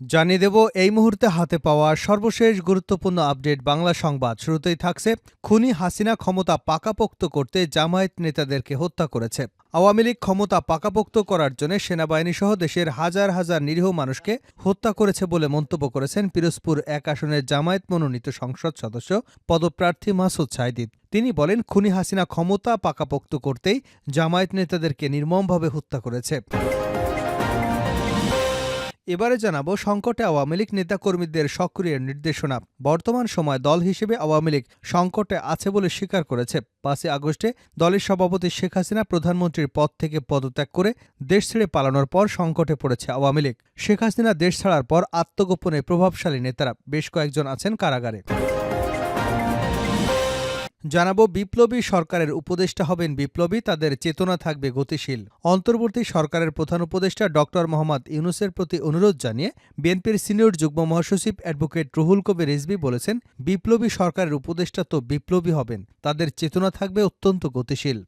জানিয়ে দেব, এই মুহূর্তে হাতে পাওয়া সর্বশেষ গুরুত্বপূর্ণ আপডেট বাংলা সংবাদ। শুরুতেই থাকছে, খুনি হাসিনা ক্ষমতা পাকাপোক্ত করতে জামায়াত নেতাদেরকে হত্যা করেছে। আওয়ামী লীগ ক্ষমতা পাকাপোক্ত করার জন্য সেনাবাহিনী সহ দেশের হাজার হাজার নিরীহ মানুষকে হত্যা করেছে বলে মন্তব্য করেছেন পিরোজপুর এক আসনের জামায়াত মনোনীত সংসদ সদস্য পদপ্রার্থী মাসুদ সাইদিদ। তিনি বলেন, খুনি হাসিনা ক্ষমতা পাকাপোক্ত করতেই জামায়াত নেতাদেরকে নির্মমভাবে হত্যা করেছে। এবারে জানাব সংকটে আওয়ামী লীগ নেতাকর্মীদের সক্রিয় নির্দেশনা। বর্তমান সময় দল হিসেবে আওয়ামী লীগ সংকটে আছে বলে স্বীকার করেছে। পাঁচই আগস্টে দলের সভাপতি শেখ হাসিনা প্রধানমন্ত্রীর পদ থেকে পদত্যাগ করে দেশ ছেড়ে পালানোর পর সংকটে পড়েছে আওয়ামী লীগ। শেখ হাসিনা দেশ ছাড়ার পর আত্মগোপনে প্রভাবশালী নেতারা বেশ কয়েকজন আছেন কারাগারে। জানাব, বিপ্লবী সরকারের উপদেষ্টা হবেন বিপ্লবী, তাদের চেতনা থাকবে গতিশীল। অন্তর্বর্তী সরকারের প্রধান উপদেষ্টা ডক্টর মোহাম্মদ ইউনুসের প্রতি অনুরোধ জানিয়ে বিএনপির সিনিয়র যুগ্ম মহাসচিব অ্যাডভোকেট রুহুল কবির রিজভি বলেছেন, বিপ্লবী সরকারের উপদেষ্টা তো বিপ্লবী হবেন, তাদের চেতনা থাকবে অত্যন্ত গতিশীল।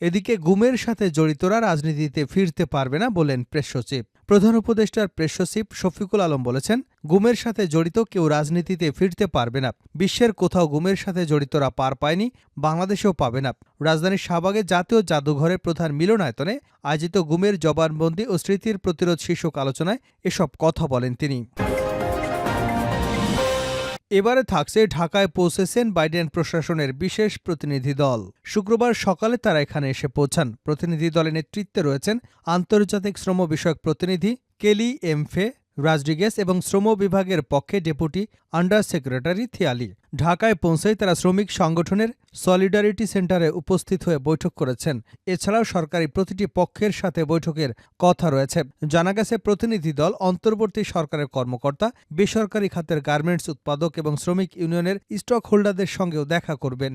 এদিকে গুমের সাথে জড়িতরা রাজনীতিতে ফিরতে পারবে না বলেন প্রেস সচিব। প্রধান উপদেষ্টার প্রেস সচিব শফিকুল আলম বলেছেন, গুমের সাথে জড়িত কেউ রাজনীতিতে ফিরতে পারবে না। বিশ্বের কোথাও গুমের সাথে জড়িতরা পার পায়নি, বাংলাদেশেও পাবে না। রাজধানীর শাহবাগে জাতীয় জাদুঘরের প্রধান মিলনায়তনে আয়োজিত গুমের জবানবন্দি ও স্মৃতির প্রতিরোধ শীর্ষক আলোচনায় এসব কথা বলেন তিনি। এবারে থাকছে ঢাকায় পৌঁছেছেন বাইডেন প্রশাসনের বিশেষ প্রতিনিধি দল। শুক্রবার সকালে তারা এখানে এসে পৌঁছান। প্রতিনিধি দলের নেতৃত্বে রয়েছেন আন্তর্জাতিক শ্রম বিষয়ক প্রতিনিধি কেলি এমফে রাজডিগেস এবং শ্রম বিভাগের পক্ষে ডেপুটি আন্ডার সেক্রেটারি থিয়ালি। ঢাকায় পৌঁছেই তারা শ্রমিক সংগঠনের সলিডারিটি সেন্টারে উপস্থিত হয়ে বৈঠক করেছেন। এছাড়াও সরকারি প্রতিটি পক্ষের সাথে বৈঠকের কথা রয়েছে। জানা গেছে, প্রতিনিধি দল অন্তর্বর্তী সরকারের কর্মকর্তা, বেসরকারি খাতের গার্মেন্টস উৎপাদক এবং শ্রমিক ইউনিয়নের স্টক হোল্ডারদের সঙ্গেও দেখা করবেন।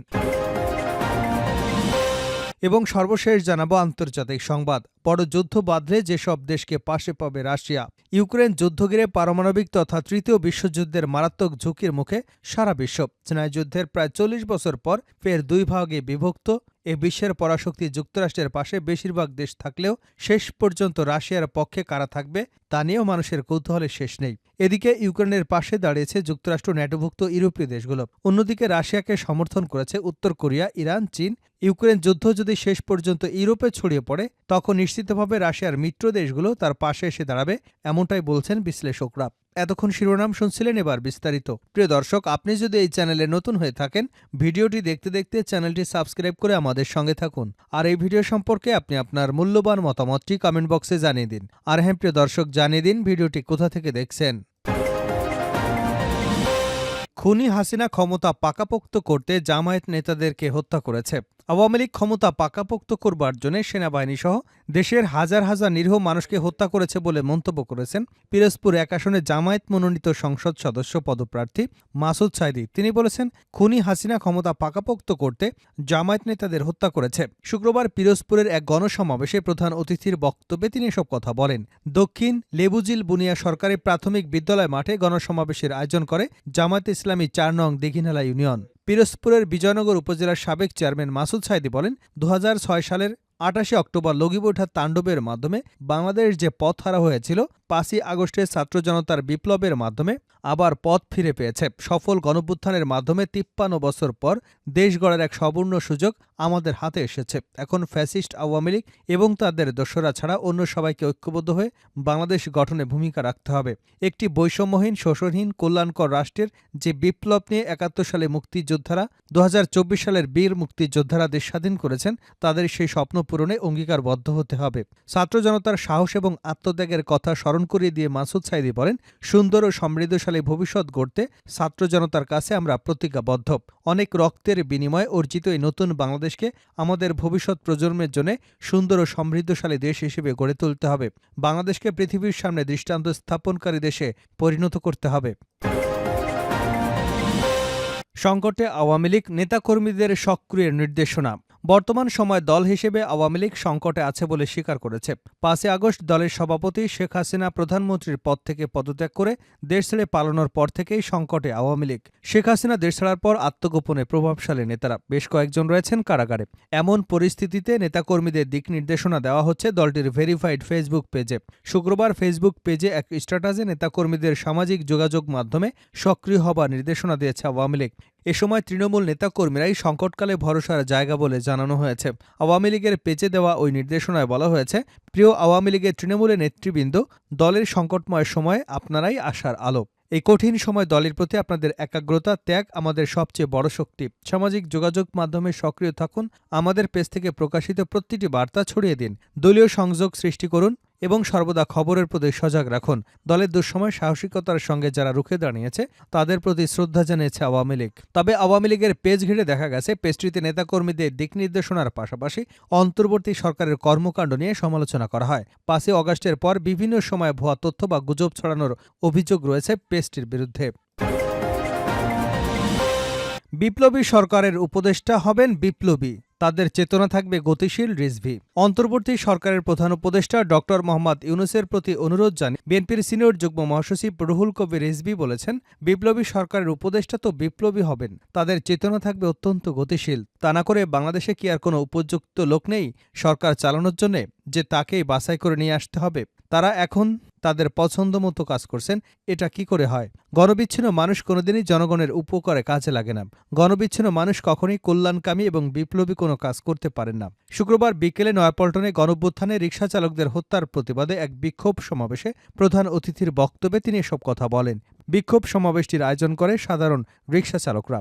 এবং সর্বশেষ জানাব আন্তর্জাতিক সংবাদ। বড় যুদ্ধ বাঁধলে যেসব দেশকে পাশে পাবে রাশিয়া, ইউক্রেন যুদ্ধ ঘিরে পারমাণবিক তথা তৃতীয় বিশ্বযুদ্ধের মারাত্মক ঝুঁকির মুখে সারা বিশ্ব। চেনায় যুদ্ধের প্রায় চল্লিশ বছর পর ফের দুই ভাগে বিভক্ত। এ বিশ্বের পরাশক্তি যুক্তরাষ্ট্রের পাশে বেশিরভাগ দেশ থাকলেও শেষ পর্যন্ত রাশিয়ার পক্ষে কারা থাকবে, তা নিয়েও মানুষের কৌতূহলের শেষ নেই। এদিকে ইউক্রেনের পাশে দাঁড়িয়েছে যুক্তরাষ্ট্র ন্যাটোভুক্ত ইউরোপীয় দেশগুলো। অন্যদিকে রাশিয়াকে সমর্থন করেছে উত্তর কোরিয়া, ইরান, চীন। ইউক্রেন যুদ্ধ যদি শেষ পর্যন্ত ইউরোপে ছড়িয়ে পড়ে, তখন নিশ্চিতভাবে রাশিয়ার মিত্র দেশগুলো তার পাশে এসে দাঁড়াবে, এমনটাই বলছেন বিশ্লেষকরা। এতক্ষণ শিরোনাম শুনছিলেন এবার বিস্তারিত। প্রিয় দর্শক, আপনি যদি এই চ্যানেলে নতুন হয়ে থাকেন, ভিডিওটি দেখতে দেখতে চ্যানেলটি সাবস্ক্রাইব করে আমাদের সঙ্গে থাকুন। আর এই ভিডিও সম্পর্কে আপনি আপনার মূল্যবান মতামতটি কমেন্ট বক্সে জানিয়ে দিন। আর হ্যাঁ প্রিয় দর্শক, জানিয়ে দিন ভিডিওটি কোথা থেকে দেখছেন। খুনি হাসিনা ক্ষমতা পাকাপোক্ত করতে জামায়াত নেতাদেরকে হত্যা করেছে। আওয়ামী লীগ ক্ষমতা পাকাপোক্ত করবার জন্য সেনাবাহিনী সহ দেশের হাজার হাজার নিরীহ মানুষকে হত্যা করেছে বলে মন্তব্য করেছেন পিরোজপুর এক আসনে জামায়াত মনোনীত সংসদ সদস্য পদপ্রার্থী মাসুদ সাইদি। তিনি বলেছেন, খুনি হাসিনা ক্ষমতা পাকাপোক্ত করতে জামায়াত নেতাদের হত্যা করেছে। শুক্রবার পিরোজপুরের এক গণসমাবেশে প্রধান অতিথির বক্তব্যে তিনি এসব কথা বলেন। দক্ষিণ লেবুজিল বুনিয়া সরকারি প্রাথমিক বিদ্যালয় মাঠে গণসমাবেশের আয়োজন করে জামায়াত ইসলামী চার নং দিঘিনালা ইউনিয়ন। পিরোজপুরের বিজয়নগর উপজেলার সাবেক চেয়ারম্যান মাসুদ সাইদি বলেন দু হাজার ছয় সালের আটাশে অক্টোবর লগিবৈঠা তাণ্ডবের মাধ্যমে বাংলাদেশ যে পথ হারা হয়েছিল, পাঁচই আগস্টে ছাত্র জনতার বিপ্লবের মাধ্যমে আবার পথ ফিরে পেয়েছে। সফল গণপুত্থানের মাধ্যমে তিপ্পান্ন বছর পর দেশ গড়ার এক সবর্ণ সুযোগ আমাদের হাতে এসেছে। এখন ফ্যাসিস্ট আওয়ামী লীগ এবং তাদের দোসরা ছাড়া অন্য সবাইকে ঐক্যবদ্ধ হয়ে বাংলাদেশ গঠনে ভূমিকা রাখতে হবে। একটি বৈষম্যহীন, শোষণহীন, কল্যাণকর রাষ্ট্রের যে বিপ্লব নিয়ে একাত্তর সালে মুক্তিযোদ্ধারা, দুহাজার চব্বিশ সালের বীর মুক্তিযোদ্ধারা দেশ স্বাধীন করেছেন, তাদের সেই স্বপ্ন পূরণে অঙ্গীকারবদ্ধ হতে হবে। ছাত্র জনতার সাহস এবং আত্মত্যাগের কথা স্মরণ করিয়ে দিয়ে মাসুদ সাইদি বলেন, সুন্দর ও সমৃদ্ধশালী ভবিষ্যৎ গড়তে ছাত্র জনতার কাছে আমরা প্রতিজ্ঞাবদ্ধ। অনেক রক্তের বিনিময়ে অর্জিত এই নতুন বাংলাদেশকে আমাদের ভবিষ্যৎ প্রজন্মের জন্য সুন্দর ও সমৃদ্ধশালী দেশ হিসেবে গড়ে তুলতে হবে। বাংলাদেশকে পৃথিবীর সামনে দৃষ্টান্ত স্থাপনকারী দেশে পরিণত করতে হবে। সংকটে আওয়ামী লীগ নেতাকর্মীদের সক্রিয় নির্দেশনা। বর্তমান সময় দল হিসেবে আওয়ামী লীগ সংকটে আছে বলে স্বীকার করেছে। পাঁচই আগস্ট দলের সভাপতি শেখ হাসিনা প্রধানমন্ত্রীর পদ থেকে পদত্যাগ করে দেশ ছেড়ে পালানোর পর থেকেই সংকটে আওয়ামী লীগ। শেখ হাসিনা দেশ ছাড়ার পর আত্মগোপনে প্রভাবশালী নেতারা। বেশ কয়েকজন রয়েছেন কারাগারে। এমন পরিস্থিতিতে নেতাকর্মীদের দিক নির্দেশনা দেওয়া হচ্ছে দলটির ভেরিফাইড ফেসবুক পেজে। শুক্রবার ফেসবুক পেজে এক স্ট্যাটাসে নেতাকর্মীদের সামাজিক যোগাযোগ মাধ্যমে সক্রিয় হবার নির্দেশনা দিয়েছে আওয়ামী লীগ। এ সময় তৃণমূল নেতাকর্মীরাই সংকটকালে ভরসার জায়গা বলে জানানো হয়েছে। আওয়ামী লীগের পেজে দেওয়া ওই নির্দেশনায় বলা হয়েছে, প্রিয় আওয়ামী লীগের তৃণমূলের নেতৃবৃন্দ, দলের সংকটময় সময়ে আপনারাই আশার আলো। এই কঠিন সময় দলের প্রতি আপনাদের একাগ্রতা, ত্যাগ আমাদের সবচেয়ে বড় শক্তি। সামাজিক যোগাযোগ মাধ্যমে সক্রিয় থাকুন, আমাদের পেজ থেকে প্রকাশিত প্রতিটি বার্তা ছড়িয়ে দিন। দলীয় সংযোগ সৃষ্টি করুন এবং সর্বদা খবরের প্রতি সজাগ রাখুন। দলের দুঃসময় সাহসিকতার সঙ্গে যারা রুখে দাঁড়িয়েছে, তাদের প্রতি শ্রদ্ধা জানিয়েছে আওয়ামী লীগ। তবে আওয়ামী লীগের পেজ ঘিরে দেখা গেছে, পেজটিতে নেতাকর্মীদের দিক নির্দেশনার পাশাপাশি অন্তর্বর্তী সরকারের কর্মকাণ্ড নিয়ে সমালোচনা করা হয়। পাঁচই অগাস্টের পর বিভিন্ন সময় ভুয়া তথ্য বা গুজব ছড়ানোর অভিযোগ রয়েছে পেজটির বিরুদ্ধে। বিপ্লবী সরকারের উপদেষ্টা হবেন বিপ্লবী। তাদের চেতনা থাকবে গতিশীল রিজভি। অন্তর্বর্তী সরকারের প্রধান উপদেষ্টা ডক্টর মোহাম্মদ ইউনুসের প্রতি অনুরোধ জানিয়ে বিএনপির সিনিয়র যুগ্ম মহাসচিব রুহুল কবির রিজভি বলেছেন, বিপ্লবী সরকারের উপদেষ্টা তো বিপ্লবী হবেন। তাদের চেতনা থাকবে অত্যন্ত গতিশীল। তা না করে বাংলাদেশে কি আর কোনো উপযুক্ত লোক নেই সরকার চালানোর জন্যে যে তাকেই বাছাই করে নিয়ে আসতে হবে? তারা এখন তাদের পছন্দ মতো কাজ করছেন, এটা কি করে হয়? গণবিচ্ছিন্ন মানুষ কোনোদিনই জনগণের উপকারে কাজে লাগে না। গণবিচ্ছিন্ন মানুষ কখনোই কল্যাণকামী এবং বিপ্লবী কোনো কাজ করতে পারেন না। শুক্রবার বিকেলে নয়াপল্টনে গণভ্যুত্থানে রিকশা চালকদের হত্যার প্রতিবাদে এক বিক্ষোভ সমাবেশে প্রধান অতিথির বক্তব্যে তিনি এসব কথা বলেন। বিক্ষোভ সমাবেশটির আয়োজন করে সাধারণ রিকশা চালকরা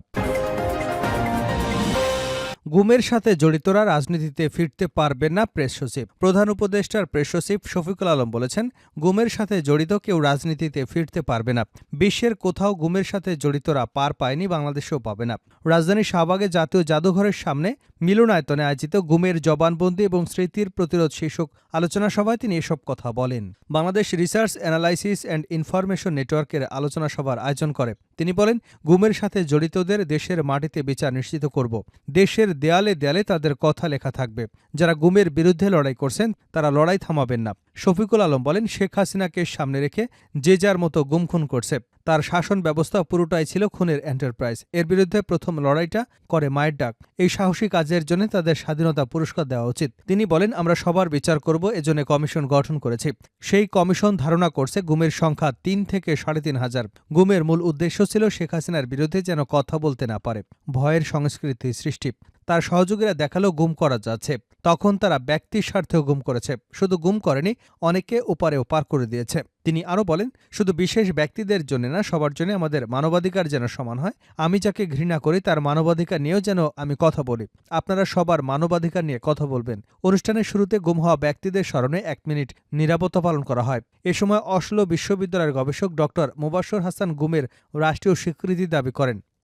গুমের সাথে জড়িতরা রাজনীতিতে ফিরতে পারবেন না প্রেস সচিব। প্রধান উপদেষ্টার প্রেস সচিব শফিকুল আলম বলেছেন, গুমের সাথে জড়িত কেউ রাজনীতিতে ফিরতে পারবে না। বিশ্বের কোথাও গুমের সাথে জড়িতরা পার পায়নি, বাংলাদেশেও পাবে না। রাজধানী শাহবাগে জাতীয় জাদুঘরের সামনে মিলনায়তনে আয়োজিত গুমের জবানবন্দি এবং স্মৃতির প্রতিরোধ শীর্ষক আলোচনা সভায় তিনি এসব কথা বলেন। Bangladesh research analysis and information নেটওয়ার্কের আলোচনা সভার আয়োজন করে। তিনি বলেন, গুমের সাথে জড়িতদের দেশের মাটিতে বিচার নিশ্চিত করব। দেশের দেয়ালে দেয়ালে তাদের কথা লেখা থাকবে। যারা গুমের বিরুদ্ধে লড়াই করছেন, তারা লড়াই থামাবেন না। শফিকুল আলম বলেন, শেখ হাসিনাকে সামনে রেখে যে যার মতো গুম খুন করছে। তার শাসন ব্যবস্থা পুরোটাই ছিল খুনের এন্টারপ্রাইজ এর বিরুদ্ধে প্রথম লড়াইটা করে মায়ের ডাক। এই সাহসী কাজের জন্য তাদের স্বাধীনতা পুরস্কার দেওয়া উচিত। তিনি বলেন, আমরা সবার বিচার করব, এজন্য কমিশন গঠন করেছি। সেই কমিশন ধারণা করছে, গুমের সংখ্যা তিন থেকে সাড়ে তিন হাজার। গুমের মূল উদ্দেশ্য ছিল শেখ হাসিনার বিরুদ্ধে যেন কথা বলতে না পারে। ভয়ের সংস্কৃতি সৃষ্টি। তার সহযোগীরা দেখাল গুম করা যাচ্ছে। তখন তারা ব্যক্তির স্বার্থেও গুম করেছে। শুধু গুম করেনি অনেকে ওপারেও পার করে দিয়েছে। তিনি আরও বলেন, শুধু বিশেষ ব্যক্তিদের জন্য না, সবার জন্য আমাদের মানবাধিকার যেন সমান হয়। আমি যাকে ঘৃণা করি, তার মানবাধিকার নিয়েও যেন আমি কথা বলি। আপনারা সবার মানবাধিকার নিয়ে কথা বলবেন। অনুষ্ঠানের শুরুতে গুম হওয়া ব্যক্তিদের স্মরণে এক মিনিট নিরাপত্তা পালন করা হয়। এ সময় অসলো বিশ্ববিদ্যালয়ের গবেষক ডক্টর মুবাসর হাসান গুমের রাষ্ট্রীয় স্বীকৃতি দাবি করেন।